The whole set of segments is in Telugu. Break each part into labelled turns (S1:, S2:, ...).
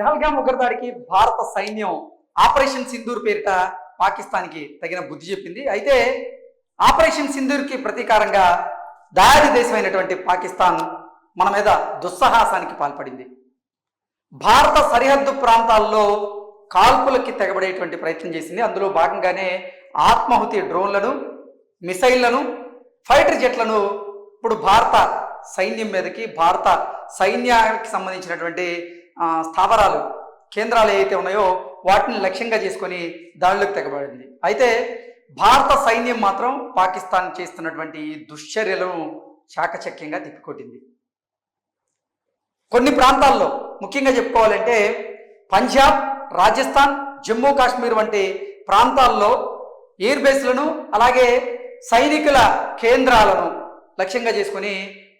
S1: పెహల్గాం ఉగ్రదాడికి భారత సైన్యం ఆపరేషన్ సింధూర్ పేరిట పాకిస్తాన్కి తగిన బుద్ధి చెప్పింది. అయితే ఆపరేషన్ సింధూర్కి ప్రతీకారంగా దాడి దేశమైనటువంటి పాకిస్తాన్ మన మీద దుస్సాహసానికి పాల్పడింది. భారత సరిహద్దు ప్రాంతాల్లో కాల్పులకి తెగబడేటువంటి ప్రయత్నం చేసింది. అందులో భాగంగానే ఆత్మాహుతి డ్రోన్లను మిసైళ్ళను ఫైటర్ జెట్లను ఇప్పుడు భారత సైన్యం మీదకి భారత సైన్యానికి సంబంధించినటువంటి స్థావరాలు కేంద్రాలు ఏవైతే ఉన్నాయో వాటిని లక్ష్యంగా చేసుకొని దాడులకు తెగబడింది. అయితే భారత సైన్యం మాత్రం పాకిస్తాన్ చేస్తున్నటువంటి దుశ్చర్యలను చాకచక్యంగా తిప్పికొట్టింది. కొన్ని ప్రాంతాల్లో ముఖ్యంగా చెప్పుకోవాలంటే పంజాబ్ రాజస్థాన్ జమ్మూ కాశ్మీర్ వంటి ప్రాంతాల్లో ఎయిర్ బేస్లను అలాగే సైనికుల కేంద్రాలను లక్ష్యంగా చేసుకొని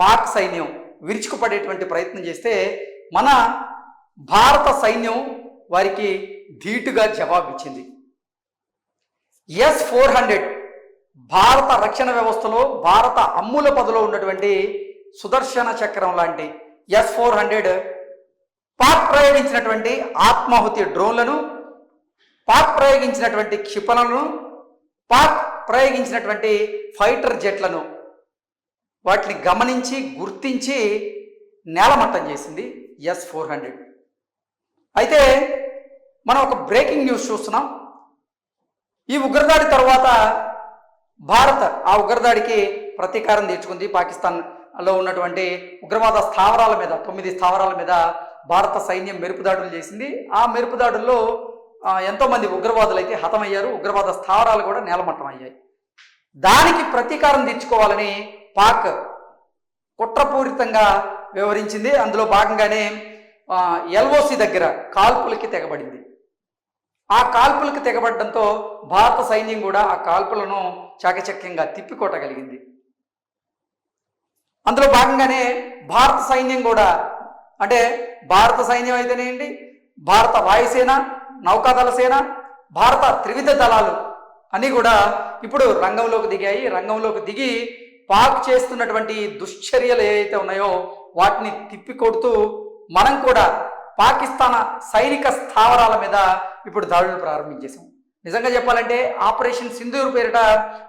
S1: పాక్ సైన్యం విరుచుకుపడేటువంటి ప్రయత్నం చేస్తే మన భారత సైన్యం వారికి ధీటుగా జవాబిచ్చింది. ఎస్ ఫోర్ హండ్రెడ్ భారత రక్షణ వ్యవస్థలో భారత అమ్ముల పదలో ఉన్నటువంటి సుదర్శన చక్రం లాంటి ఎస్ ఫోర్ హండ్రెడ్ పాక్ ప్రయోగించినటువంటి ఆత్మాహుతి డ్రోన్లను పాక్ ప్రయోగించినటువంటి క్షిపణులను పాక్ ప్రయోగించినటువంటి ఫైటర్ జెట్లను వాటిని గమనించి గుర్తించి నేలమట్టం చేసింది ఎస్ ఫోర్ హండ్రెడ్. అయితే మనం ఒక బ్రేకింగ్ న్యూస్ చూస్తున్నాం. ఈ ఉగ్రదాడి తర్వాత భారత్ ఆ ఉగ్రదాడికి ప్రతీకారం తీర్చుకుంది. పాకిస్తాన్లో ఉన్నటువంటి ఉగ్రవాద స్థావరాల మీద తొమ్మిది స్థావరాల మీద భారత సైన్యం మెరుపుదాడులు చేసింది. ఆ మెరుపుదాడుల్లో ఎంతోమంది ఉగ్రవాదులు అయితే హతమయ్యారు. ఉగ్రవాద స్థావరాలు కూడా నేలమట్టం అయ్యాయి. దానికి ప్రతీకారం తీర్చుకోవాలని పాక్ కుట్రపూరితంగా వ్యవహరించింది. అందులో భాగంగానే ఎల్ఓసి దగ్గర కాల్పులకి తెగబడింది. ఆ కాల్పులకి తెగబడడంతో భారత సైన్యం కూడా ఆ కాల్పులను చాకచక్యంగా తిప్పికొట్టగలిగింది. అందులో భాగంగానే భారత సైన్యం కూడా అంటే భారత సైన్యం అయితేనేంటి? భారత వాయుసేన నౌకాదళ సేన భారత త్రివిధ దళాలు అన్నీ కూడా ఇప్పుడు రంగంలోకి దిగాయి. రంగంలోకి దిగి పాక్ చేస్తున్నటువంటి దుశ్చర్యలు ఏవైతే ఉన్నాయో వాటిని తిప్పికొడుతూ మనం కూడా పాకిస్తాన్ సైనిక స్థావరాల మీద ఇప్పుడు దాడులు ప్రారంభించేశాం. నిజంగా చెప్పాలంటే ఆపరేషన్ సింధూర్ పేరిట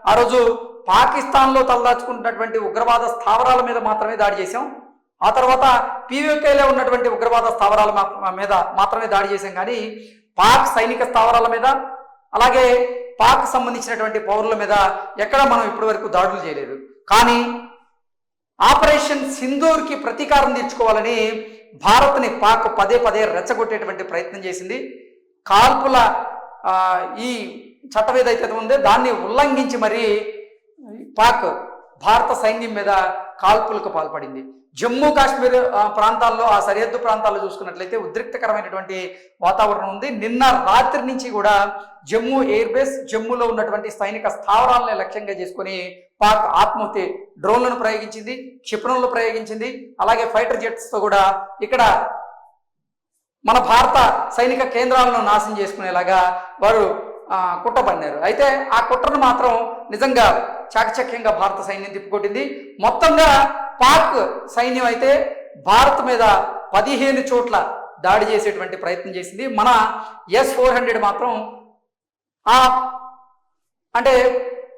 S1: ఆ రోజు పాకిస్తాన్లో తలదాచుకున్నటువంటి ఉగ్రవాద స్థావరాల మీద మాత్రమే దాడి చేశాం. ఆ తర్వాత పీవీకేలో ఉన్నటువంటి ఉగ్రవాద స్థావరాల మా- మీద మాత్రమే దాడి చేశాం. కానీ పాక్ సైనిక స్థావరాల మీద అలాగే పాక్ సంబంధించినటువంటి పౌరుల మీద ఎక్కడ మనం ఇప్పటి వరకు దాడులు చేయలేదు. కానీ ఆపరేషన్ సింధూర్కి ప్రతీకారం తీర్చుకోవాలని భారత్ని పాక్ పదే పదే రెచ్చగొట్టేటువంటి ప్రయత్నం చేసింది. కాల్పుల ఈ చట్టం ఏదైతే ఉందో దాన్ని ఉల్లంఘించి మరీ పాక్ భారత సైన్యం మీద కాల్పులకు పాల్పడింది. జమ్మూ కాశ్మీర్ ప్రాంతాల్లో ఆ సరిహద్దు ప్రాంతాల్లో చూసుకున్నట్లయితే ఉద్రిక్తకరమైనటువంటి వాతావరణం ఉంది. నిన్న రాత్రి నుంచి కూడా జమ్మూ ఎయిర్ బేస్ జమ్మూలో ఉన్నటువంటి సైనిక స్థావరాలని లక్ష్యంగా చేసుకొని పాక్ ఆత్మహత్య డ్రోన్లను ప్రయోగించింది క్షిపణులను ప్రయోగించింది అలాగే ఫైటర్ జెట్స్తో కూడా ఇక్కడ మన భారత సైనిక కేంద్రాలను నాశనం చేసుకునేలాగా వారు ఆ, కుట్ర పన్నారు అయితే ఆ కుట్రను మాత్రం నిజంగా చాకచక్యంగా భారత సైన్యం తిప్పుకొట్టింది. మొత్తంగా పాక్ సైన్యం అయితే భారత్ మీద పదిహేను చోట్ల దాడి చేసేటువంటి ప్రయత్నం చేసింది. మన ఎస్ ఫోర్ హండ్రెడ్ మాత్రం ఆ అంటే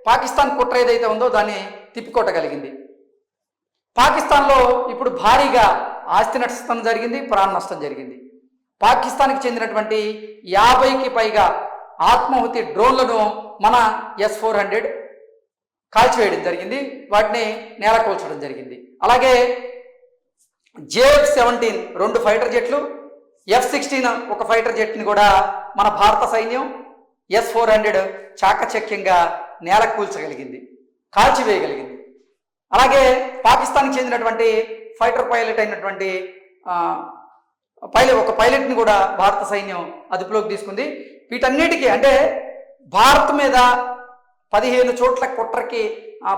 S1: పాకిస్తాన్ కుట్ర ఏదైతే ఉందో దాన్ని తిప్పికొట్టగలిగింది. పాకిస్తాన్లో ఇప్పుడు భారీగా ఆస్తి నష్టం జరిగింది ప్రాణ నష్టం జరిగింది. పాకిస్తాన్కి చెందినటువంటి యాభైకి పైగా ఆత్మాహుతి డ్రోన్లను మన ఎస్ ఫోర్ హండ్రెడ్ కాల్చివేయడం జరిగింది. వాటిని నేలకూల్చడం జరిగింది. అలాగే జేఎఫ్ సెవెంటీన్ రెండు ఫైటర్ జెట్లు ఎఫ్ సిక్స్టీన్ ఒక ఫైటర్ జెట్ని కూడా మన భారత సైన్యం ఎస్ ఫోర్ హండ్రెడ్ చాకచక్యంగా నేల కూల్చగలిగింది కాల్చివేయగలిగింది అలాగే పాకిస్తాన్కి చెందినటువంటి ఫైటర్ పైలట్ అయినటువంటి పైలట్ ఒక పైలట్ని కూడా భారత సైన్యం అదుపులోకి తీసుకుంది. వీటన్నిటికీ అంటే భారత్ మీద పదిహేను చోట్ల కుట్రకి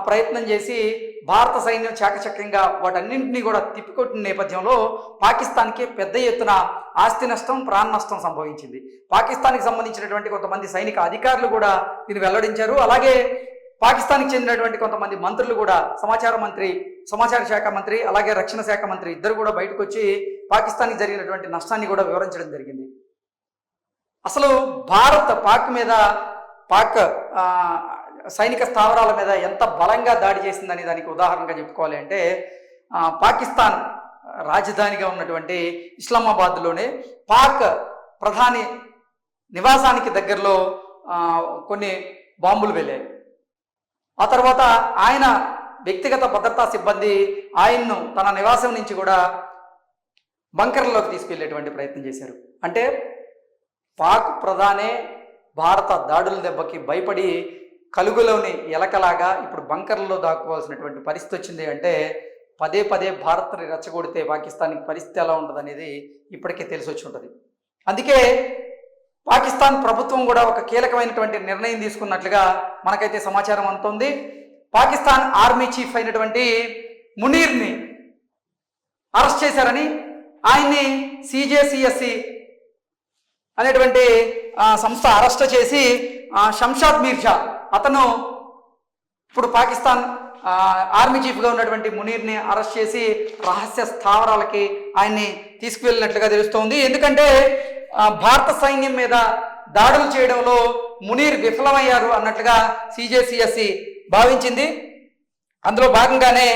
S1: ప్రయత్నం చేసి భారత సైన్యం చాకచక్యంగా వాటన్నింటినీ కూడా తిప్పికొట్టిన నేపథ్యంలో పాకిస్తాన్కి పెద్ద ఎత్తున ఆస్తి నష్టం ప్రాణ నష్టం సంభవించింది. పాకిస్తాన్కి సంబంధించినటువంటి కొంతమంది సైనిక అధికారులు కూడా దీన్ని వెల్లడించారు. అలాగే పాకిస్తాన్కి చెందినటువంటి కొంతమంది మంత్రులు కూడా సమాచార మంత్రి సమాచార శాఖ మంత్రి అలాగే రక్షణ శాఖ మంత్రి ఇద్దరు కూడా బయటకు వచ్చి పాకిస్తాన్కి జరిగినటువంటి నష్టాన్ని కూడా వివరించడం జరిగింది. అసలు భారత్ పాక్ మీద పాక్ సైనిక స్థావరాల మీద ఎంత బలంగా దాడి చేసిందని దానికి ఉదాహరణగా చెప్పుకోవాలి అంటే పాకిస్తాన్ రాజధానిగా ఉన్నటువంటి ఇస్లామాబాద్లోనే పాక్ ప్రధాని నివాసానికి దగ్గరలో కొన్ని బాంబులు వెళ్ళాయి. ఆ తర్వాత ఆయన వ్యక్తిగత భద్రతా సిబ్బంది ఆయన్ను తన నివాసం నుంచి కూడా బంకర్లోకి తీసుకెళ్ళేటువంటి ప్రయత్నం చేశారు. అంటే పాక్ ప్రధానే భారత దాడుల దెబ్బకి భయపడి కలుగులోని ఎలకలాగా ఇప్పుడు బంకర్లో దాక్కోవాల్సినటువంటి పరిస్థితి వచ్చింది అంటే పదే పదే భారత్ని రెచ్చగొడితే పాకిస్తాన్కి పరిస్థితి ఎలా ఉంటుంది అనేది ఇప్పటికే తెలిసి వచ్చి ఉంటుంది. అందుకే పాకిస్తాన్ ప్రభుత్వం కూడా ఒక కీలకమైనటువంటి నిర్ణయం తీసుకున్నట్లుగా మనకైతే సమాచారం అందుతుంది. పాకిస్తాన్ ఆర్మీ చీఫ్ అయినటువంటి మునీర్ని అరెస్ట్ చేశారని ఆయన్ని సిజేసిఎస్సి అనేటువంటి ఆ, సంస్థ అరెస్ట్ చేసి శంషాద్ మీర్జా అతను ఇప్పుడు పాకిస్తాన్ ఆర్మీ చీఫ్గా ఉన్నటువంటి మునీర్ని అరెస్ట్ చేసి రహస్య స్థావరాలకి ఆయన్ని తీసుకువెళ్ళినట్లుగా తెలుస్తోంది. ఎందుకంటే భారత సైన్యం మీద దాడులు చేయడంలో మునీర్ విఫలమయ్యారు అన్నట్లుగా సిజేసిఎస్సి భావించింది. అందులో భాగంగానే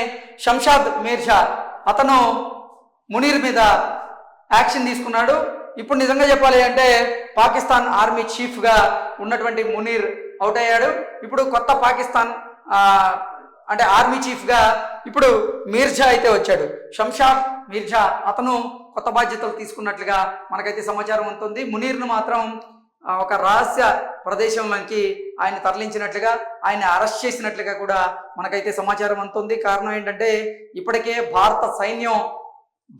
S1: శంషాద్ మీర్షా అతను మునీర్ మీద యాక్షన్ తీసుకున్నాడు. ఇప్పుడు నిజంగా చెప్పాలి అంటే పాకిస్తాన్ ఆర్మీ చీఫ్గా ఉన్నటువంటి మునీర్ అవుట్ అయ్యాడు. ఇప్పుడు కొత్త పాకిస్తాన్ అంటే ఆర్మీ చీఫ్గా ఇప్పుడు మీర్జా అయితే వచ్చాడు. షంషాద్ మీర్జా అతను కొత్త బాధ్యతలు తీసుకున్నట్లుగా మనకైతే సమాచారం ఉంటుంది. మునీర్ను మాత్రం ఒక రహస్య ప్రదేశంలోకి ఆయన తరలించినట్లుగా ఆయన అరెస్ట్ చేసినట్లుగా కూడా మనకైతే సమాచారం అందుతుంది కారణం ఏంటంటే ఇప్పటికే భారత సైన్యం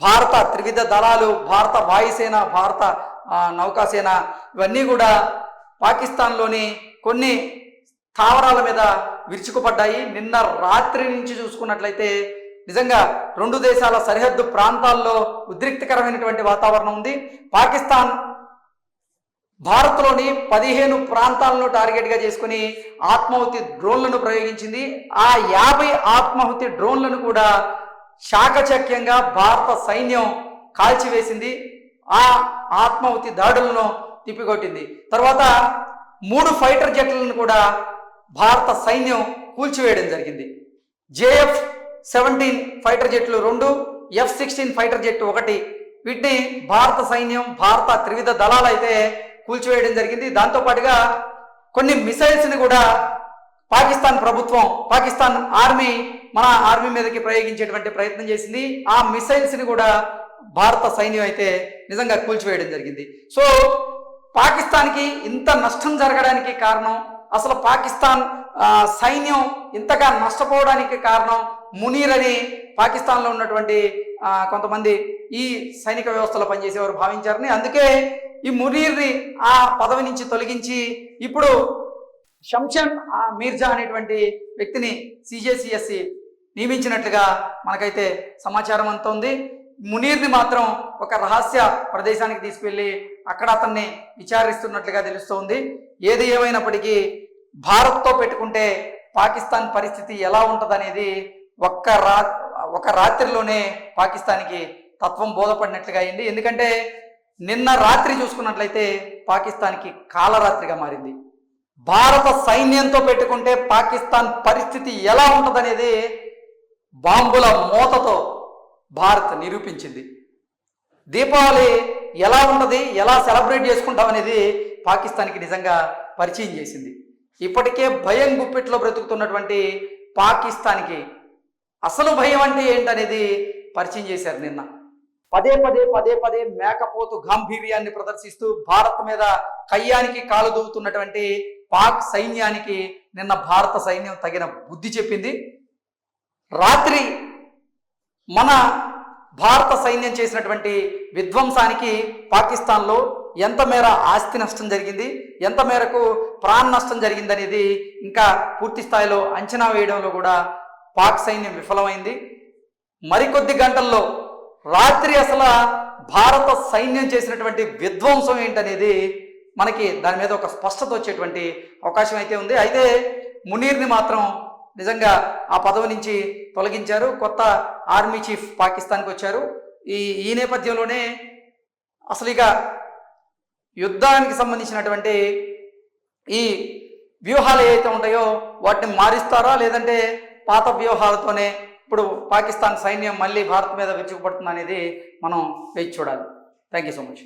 S1: భారత త్రివిధ దళాలు భారత వాయుసేన భారత నౌకాసేన ఇవన్నీ కూడా పాకిస్తాన్లోని కొన్ని స్థావరాల మీద విరుచుకుపడ్డాయి. నిన్న రాత్రి నుంచి చూసుకున్నట్లయితే నిజంగా రెండు దేశాల సరిహద్దు ప్రాంతాల్లో ఉద్రిక్తకరమైనటువంటి వాతావరణం ఉంది. పాకిస్తాన్ భారత్లోని పదిహేను ప్రాంతాలను టార్గెట్గా చేసుకుని ఆత్మాహుతి డ్రోన్లను ప్రయోగించింది. ఆ యాభై ఆత్మాహుతి డ్రోన్లను కూడా శాకచక్యంగా భారత సైన్యం కాల్చివేసింది. ఆ ఆత్మాహుతి దాడులను తిప్పికొట్టింది. తర్వాత మూడు ఫైటర్ జెట్లను కూడా భారత సైన్యం కూల్చివేయడం జరిగింది. జేఎఫ్ సెవెంటీన్ ఫైటర్ జెట్లు రెండు ఎఫ్ సిక్స్టీన్ ఫైటర్ జెట్ ఒకటి. వీటిని భారత సైన్యం భారత త్రివిధ దళాలు అయితే కూల్చివేయడం జరిగింది. దాంతోపాటుగా కొన్ని మిసైల్స్ని కూడా పాకిస్తాన్ ప్రభుత్వం పాకిస్తాన్ ఆర్మీ మన ఆర్మీ మీదకి ప్రయోగించేటువంటి ప్రయత్నం చేసింది. ఆ మిసైల్స్ని కూడా భారత సైన్యం అయితే నిజంగా కూల్చివేయడం జరిగింది. సో పాకిస్తాన్కి ఇంత నష్టం జరగడానికి కారణం అసలు పాకిస్తాన్ సైన్యం ఇంతగా నష్టపోవడానికి కారణం మునీర్ అని పాకిస్తాన్లో ఉన్నటువంటి కొంతమంది ఈ సైనిక వ్యవస్థలో పనిచేసేవారు భావించారని. అందుకే ఈ మునీర్ని ఆ పదవి నుంచి తొలగించి ఇప్పుడు షంషన్ మీర్జా అనేటువంటి వ్యక్తిని సిజేసిఎస్సి నియమించినట్లుగా మనకైతే సమాచారం అందుతోంది. మునీర్ని మాత్రం ఒక రహస్య ప్రదేశానికి తీసుకువెళ్ళి అక్కడ అతన్ని విచారిస్తున్నట్లుగా తెలుస్తోంది. ఏది ఏమైనప్పటికీ భారత్తో పెట్టుకుంటే పాకిస్తాన్ పరిస్థితి ఎలా ఉంటుందనేది ఒక్క రా ఒక రాత్రిలోనే పాకిస్తాన్కి తత్వం బోధపడినట్లుగా అయింది. ఎందుకంటే నిన్న రాత్రి చూసుకున్నట్లయితే పాకిస్తాన్కి కాలరాత్రిగా మారింది. భారత సైన్యంతో పెట్టుకుంటే పాకిస్తాన్ పరిస్థితి ఎలా ఉంటుందనేది బాంబుల మూతతో భారత్ నిరూపించింది. దీపావళి ఎలా ఉంటుంది ఎలా సెలబ్రేట్ చేసుకుంటాం అనేది పాకిస్తాన్కి నిజంగా పరిచయం చేసింది. ఇప్పటికే భయం గుప్పిట్లో బ్రతుకుతున్నటువంటి పాకిస్తాన్కి అసలు భయం అంటే ఏంటనేది పరిచయం చేశారు నిన్న. పదే పదే పదే పదే మేకపోతు గాంభీర్యాన్ని ప్రదర్శిస్తూ భారత్ మీద కయ్యానికి కాలు దూవుతున్నటువంటి పాక్ సైన్యానికి నిన్న భారత సైన్యం తగిన బుద్ధి చెప్పింది. రాత్రి మన భారత సైన్యం చేసినటువంటి విధ్వంసానికి పాకిస్తాన్లో ఎంత మేర ఆస్తి నష్టం జరిగింది ఎంత మేరకు ప్రాణ నష్టం జరిగిందనేది ఇంకా పూర్తి స్థాయిలో అంచనా వేయడంలో కూడా పాక్ సైన్యం విఫలమైంది. మరికొద్ది గంటల్లో రాత్రి అసలు భారత సైన్యం చేసినటువంటి విధ్వంసం ఏంటనేది మనకి దాని మీద ఒక స్పష్టత వచ్చేటువంటి అవకాశం అయితే ఉంది. అయితే మునీర్ని మాత్రం నిజంగా ఆ పదవి నుంచి తొలగించారు. కొత్త ఆర్మీ చీఫ్ పాకిస్తాన్కి వచ్చారు. ఈ ఈ నేపథ్యంలోనే అసలు ఇక యుద్ధానికి సంబంధించినటువంటి ఈ వ్యూహాలు ఏవైతే ఉంటాయో వాటిని మారిస్తారా? లేదంటే పాత వ్యూహాలతోనే ఇప్పుడు పాకిస్తాన్ సైన్యం మళ్ళీ భారత్ మీద విరుచుకుపడుతుంది అనేది మనం వేచి చూడాలి. Thank you so much